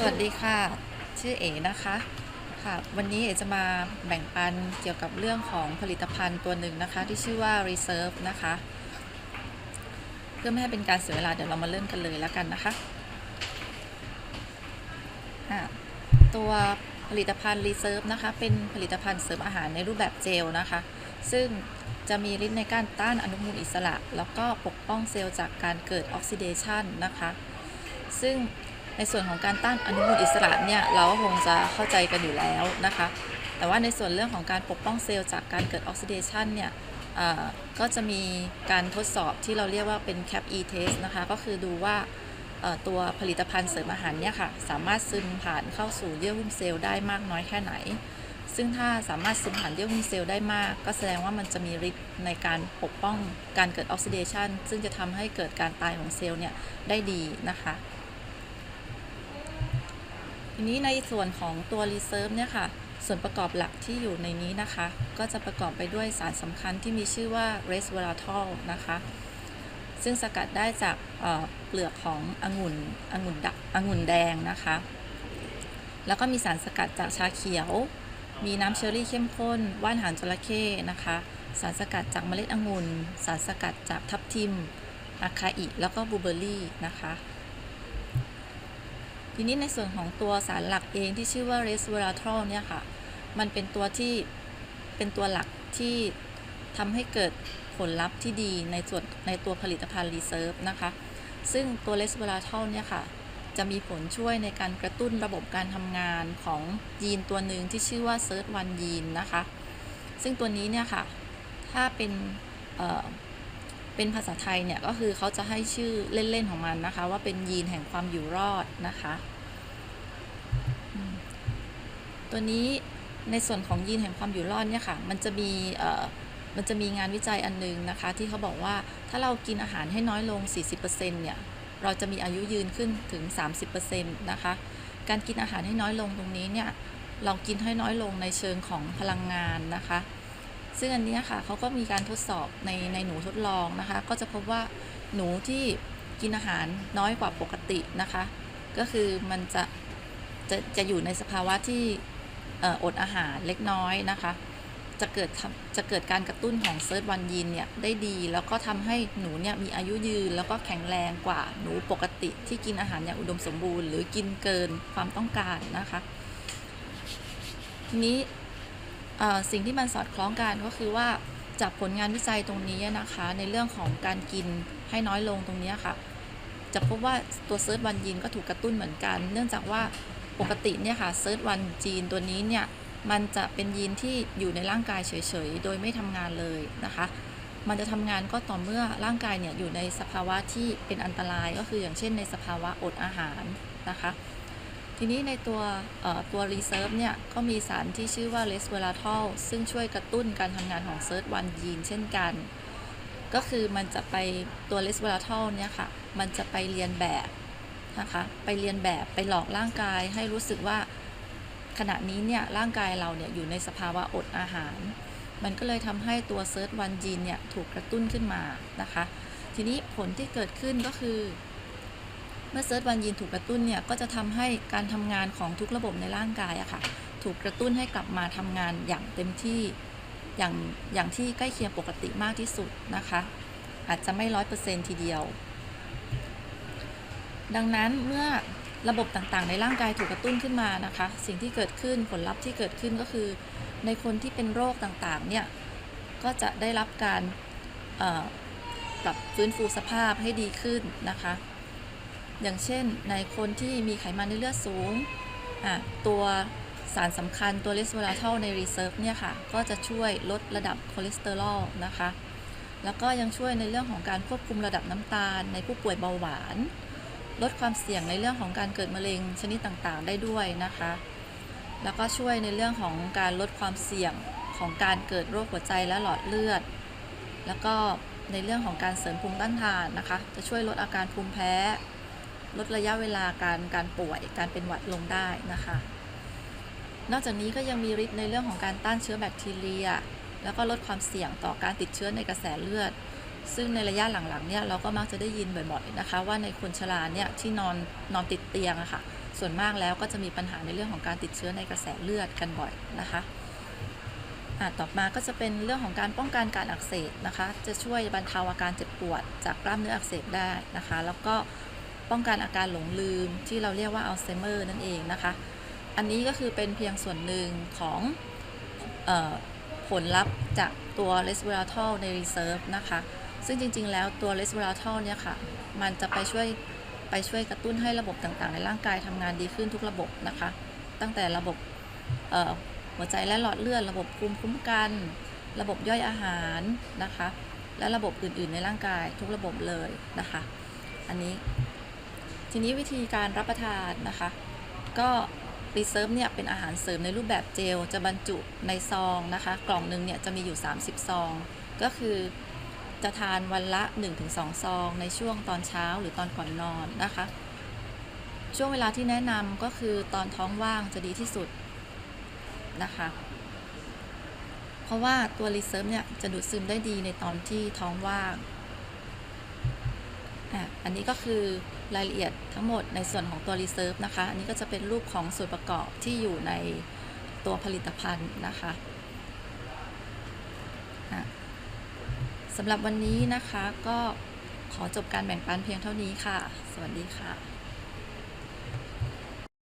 สวัสดีค่ะ ชื่อเอ๋นะคะค่ะ วันนี้เอ๋จะมาแบ่งปันเกี่ยวกับเรื่องของผลิตภัณฑ์ตัวหนึ่งนะคะ ที่ชื่อว่า Reserve นะคะ เพื่อไม่ให้เป็นการเสียเวลาเดี๋ยวเรามาเริ่มกันเลยแล้วกันนะคะะตัวผลิตภัณฑ์ Reserve นะคะ เป็นผลิตภัณฑ์เสริมอาหารในรูปแบบเจลนะคะ ซึ่งจะมีฤทธิ์ในการต้านอนุมูลอิสระ แล้วก็ปกป้องเซลล์จากการเกิดออกซิเดชันนะคะ ซึ่ง ในส่วนของการต้านอนุมูลอิสระเนี่ยเราก็คงจะเข้าใจกันอยู่แล้วนะคะ แต่ว่าในส่วนเรื่องของการปกป้องเซลล์จากการเกิดออกซิเดชันเนี่ยก็จะมีการทดสอบที่เราเรียกว่าเป็น CAP E test นะคะ ก็คือดูว่าตัวผลิตภัณฑ์เสริมอาหารเนี่ยค่ะ สามารถซึมผ่านเข้าสู่เยื่อหุ้มเซลล์ได้มากน้อยแค่ไหน ซึ่งถ้าสามารถซึมผ่านเยื่อหุ้มเซลล์ได้มาก ก็แสดงว่ามันจะมีฤทธิ์ในการปกป้องการเกิดออกซิเดชันซึ่งจะทำให้เกิดการตายของเซลล์เนี่ยได้ดีนะคะ ทีนี้ในส่วนของตัว Reserve เนี่ยค่ะ ส่วนประกอบหลักที่อยู่ในนี้นะคะ ก็จะประกอบไปด้วยสารสำคัญที่มีชื่อว่า resveratrol นะคะ ซึ่งสกัดได้จากเปลือกขององุ่นองุ่นดักองุ่นแดงนะคะ แล้วก็มีสารสกัดจากชาเขียว มีน้ำเชอร์รี่เข้มข้น ว่านหางจระเข้นะคะ สารสกัดจากเมล็ดองุ่น สารสกัดจากทับทิมอาคาอิแล้วก็บลูเบอร์รี่นะคะ ทีนี้ในส่วนของตัวสารหลักเองที่ชื่อว่า resveratrol เนี่ยค่ะ มันเป็นตัวที่เป็นตัวหลักที่ทำให้เกิดผลลัพธ์ที่ดีในส่วนในตัวผลิตภัณฑ์ reserve นะคะ ซึ่งตัว resveratrol เนี่ยค่ะ จะมีผลช่วยในการกระตุ้นระบบการทำงานของยีนตัวหนึ่งที่ชื่อว่า SIRT1 ยีนนะคะ ซึ่งตัวนี้เนี่ยค่ะ ถ้าเป็น เป็นภาษาไทยเนี่ยก็คือเขาจะให้ชื่อเล่นๆของมันนะคะ ว่าเป็นยีนแห่งความอยู่รอดนะคะตัวนี้ในส่วนของยีนแห่งความอยู่รอดเนี่ยค่ะ มันจะมีเอ่อมันจะมีงานวิจัยอันนึงนะคะ ที่เขาบอกว่าถ้าเรากินอาหารให้น้อยลง 40%เนี่ยเราจะมีอายุยืนขึ้นถึง 30%นะคะ การกินอาหารให้น้อยลงตรงนี้เนี่ยเรากินให้น้อยลงในเชิงของพลังงานนะคะ ซึ่งอันนี้ค่ะเขาก็มีการทดสอบในในหนูทดลองนะคะ ก็จะพบว่าหนูที่กินอาหารน้อยกว่าปกตินะคะ ก็คือมันจะจะจะอยู่ในสภาวะที่ออดอาหารเล็กน้อยนะคะ จะเกิดจะเกิดการกระตุ้นของเซิร์ชวันยีนเนี่ยได้ดี แล้วก็ทำให้หนูเนี่ยมีอายุยืน แล้วก็แข็งแรงกว่าหนูปกติที่กินอาหารอย่างอุดมสมบูรณ์ หรือกินเกินความต้องการนะคะนี้ สิ่งที่มันสอดคล้องกันก็คือว่าจากผลงานวิจัยตรงนี้นะคะ ในเรื่องของการกินให้น้อยลงตรงนี้ค่ะ จะพบว่าตัวเซิร์ชวันยีนก็ถูกกระตุ้นเหมือนกัน เนื่องจากว่าปกติเนี่ยค่ะเซิร์ชวันจีนตัวนี้เนี่ยมันจะเป็นยีนที่อยู่ในร่างกายเฉยๆ โดยไม่ทำงานเลยนะคะ มันจะทำงานก็ต่อเมื่อร่างกายเนี่ยอยู่ในสภาวะที่เป็นอันตรายก็คืออย่างเช่นในสภาวะอดอาหารนะคะ ทีนี้ในตัวตัว reserve เนี่ยก็มีสารที่ชื่อว่า resveratrol ซึ่งช่วยกระตุ้นการทำงานของ SIRT1 ยีนเช่นกัน ก็คือมันจะไปตัว resveratrol เนี่ยค่ะ มันจะไปเรียนแบบนะคะ ไปเรียนแบบไปหลอกร่างกายให้รู้สึกว่าขณะนี้เนี่ยร่างกายเราเนี่ยอยู่ในสภาวะอดอาหาร มันก็เลยทำให้ตัว SIRT1 ยีนเนี่ยถูกกระตุ้นขึ้นมานะคะ ทีนี้ผลที่เกิดขึ้นก็คือ เมื่อเซิร์ชวันยีนถูกกระตุ้นเนี่ยก็จะทำให้การทำงานของทุกระบบในร่างกายอะค่ะถูกกระตุ้นให้กลับมาทำงานอย่างเต็มที่อย่างอย่างที่ใกล้เคียงปกติมากที่สุดนะคะ อาจจะไม่ร้อยเปอร์เซ็นทีเดียว ดังนั้นเมื่อระบบต่างๆ ในร่างกายถูกกระตุ้นขึ้นมานะคะ สิ่งที่เกิดขึ้นผลลัพธ์ที่เกิดขึ้นก็คือ ในคนที่เป็นโรคต่างๆเนี่ยก็จะได้รับการปรับฟื้นฟูสภาพให้ดีขึ้นนะคะ อย่างเช่นในคนที่มีไขมันในเลือดสูง ตัวสารสำคัญตัวเลสเวอราทลในรีเซิร์ฟเนี่ยค่ะ ก็จะช่วยลดระดับคอเลสเตอรอลนะคะ แล้วก็ยังช่วยในเรื่องของการควบคุมระดับน้ำตาล ในผู้ป่วยเบาหวาน ลดความเสี่ยงในเรื่องของการเกิดมะเร็งชนิดต่างๆ ได้ด้วยนะคะ แล้วก็ช่วยในเรื่องของการลดความเสี่ยงของการเกิดโรคหัวใจและหลอดเลือด แล้วก็ในเรื่องของการเสริมภูมิต้านทานนะคะ จะช่วยลดอาการภูมิแพ้ ลดระยะเวลาการการป่วยการเป็นหวัดลงได้นะคะ นอกจากนี้ก็ยังมีฤทธิ์ในเรื่องของการต้านเชื้อแบคทีเรีย แล้วก็ลดความเสี่ยงต่อการติดเชื้อในกระแสเลือด ซึ่งในระยะหลังๆเนี่ยเราก็มักจะได้ยินบ่อยๆนะคะ ว่าในคนชราเนี่ยที่นอนนอนติดเตียงอะค่ะส่วนมากแล้วก็จะมีปัญหาในเรื่องของการติดเชื้อในกระแสเลือดกันบ่อยนะคะต่อมาก็จะเป็นเรื่องของการป้องกันการอักเสบนะคะ จะช่วยบรรเทาอาการเจ็บปวดจากกล้ามเนื้ออักเสบได้นะคะ แล้วก็ ป้องกันอาการหลงลืมที่เราเรียกว่าอัลไซเมอร์นั่นเองนะคะ อันนี้ก็คือเป็นเพียงส่วนหนึ่งของออผลลัพธ์จากตัว resveratrol ใน reserve นะคะ ซึ่งจริงๆ แล้วตัว resveratrol เนี่ยค่ะ มันจะไปช่วยไปช่วยกระตุ้นให้ระบบต่างๆ ในร่างกายทำงานดีขึ้นทุกระบบนะคะ ตั้งแต่ระบบหัวใจและหลอดเลือด ระบบภูมิคุ้มกัน ระบบย่อยอาหารนะคะ และระบบอื่นๆ ในร่างกายทุกระบบเลยนะคะ อันนี้ ทีนี้วิธีการรับประทานนะคะ ก็รีเซิร์ฟเนี่ยเป็นอาหารเสริมในรูปแบบเจล จะบรรจุในซองนะคะ กล่องหนึ่งเนี่ยจะมีอยู่ 30 ซอง ก็คือจะทานวันละ 1-2 ซอง ในช่วงตอนเช้าหรือตอนก่อนนอนนะคะ ช่วงเวลาที่แนะนำก็คือตอนท้องว่างจะดีที่สุดนะคะ เพราะว่าตัวรีเซิร์ฟเนี่ยจะดูดซึมได้ดีในตอนที่ท้องว่าง อันนี้ก็คือรายละเอียดทั้งหมดในส่วนของตัว Reserve นะคะ อันนี้ก็จะเป็นรูปของส่วนประกอบที่อยู่ในตัวผลิตภัณฑ์นะคะสำหรับวันนี้นะคะก็ขอจบการแบ่งปันเพียงเท่านี้ค่ะ สวัสดีค่ะ